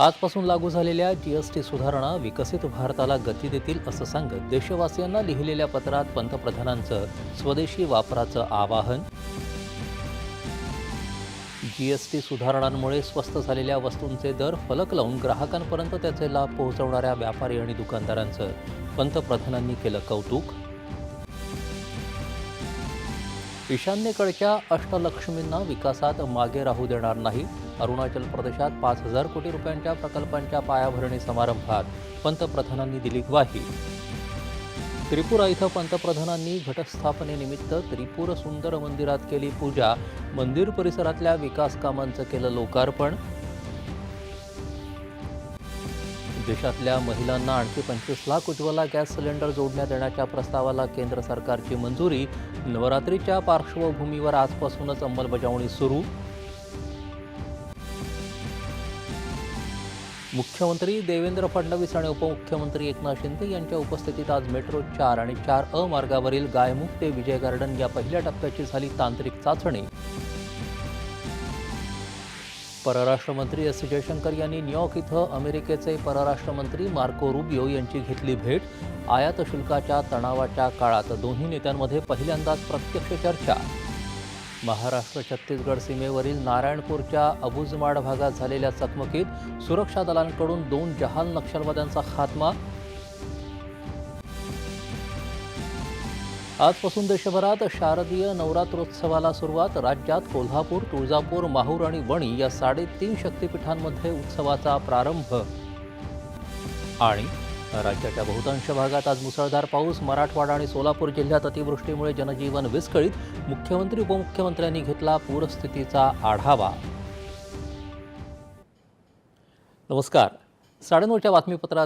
आजपासून लागू झालेल्या जीएसटी सुधारणा विकसित भारताला गती देतील असं सांगत देशवासियांना लिहिलेल्या पत्रात पंतप्रधानांचं स्वदेशी वापराचं आवाहन. जीएसटी सुधारणांमुळे स्वस्त झालेल्या वस्तूंचे दर फलक लावून ग्राहकांपर्यंत त्याचे लाभ पोहोचवणाऱ्या व्यापारी आणि दुकानदारांचं पंतप्रधानांनी केलं कौतुक. ईशान्येकडच्या अष्टलक्ष्मींना विकासात मागे राहू देणार नाही. अरुणाचल प्रदेशात पाच हजार कोटी रुपयांच्या प्रकल्पांच्या पायाभरणी समारंभात पंतप्रधानांनी दिली ग्वाही. त्रिपुरा इथं पंतप्रधानांनी घटस्थापनेनिमित्त त्रिपुर सुंदर मंदिरात केली पूजा. मंदिर परिसरातल्या विकास कामांचं केलं लोकार्पण. देशातल्या महिलांना आणखी पंचवीस लाख उज्ज्वला गॅस सिलेंडर जोडण्यात येण्याच्या प्रस्तावाला केंद्र सरकारची मंजुरी. नवरात्रीच्या पार्श्वभूमीवर आजपासूनच अंमलबजावणी सुरू. मुख्यमंत्री देवेंद्र फडणवीस आणि उपमुख्यमंत्री एकनाथ शिंदे यांच्या उपस्थितीत आज मेट्रो चार आणि चार अ मार्गावरील गायमुख ते विजय गार्डन या पहिल्या टप्प्याची झाली तांत्रिक चाचणी. परराष्ट्र मंत्री एस जयशंकर यांनी न्यूयॉर्क इथं अमेरिकेचे परराष्ट्र मंत्री मार्को रुबियो यांची घेतली भेट. आयात शुल्काच्या तणावाच्या काळात दोन्ही नेत्यांमध्ये पहिल्यांदाच प्रत्यक्ष चर्चा. महाराष्ट्र छत्तीसगड सीमेवरील नारायणपूरच्या अबुजमाड भागात झालेल्या चकमकीत सुरक्षा दलांकडून दोन जहाल नक्षलवाद्यांचा खात्मा आजपासून देशभरात शारदीय नवरात्रोत्सवाला सुरुवात राज्यात कोल्हापूर तुळजापूर माहूर आणि वणी या साडेतीन शक्तिपीठांमध्ये उत्सवाचा प्रारंभ. आणि राज्याच्या बहुतांश भागात आज मुसळधार पाऊस मराठवाडा आणि सोलापूर जिल्ह्यात अतिवृष्टीमुळे जनजीवन विस्कळीत. मुख्यमंत्री उपमुख्यमंत्र्यांनी घेतला पूरस्थितीचा आढावा. नमस्कार. साडेनऊच्या बातमीपत्रात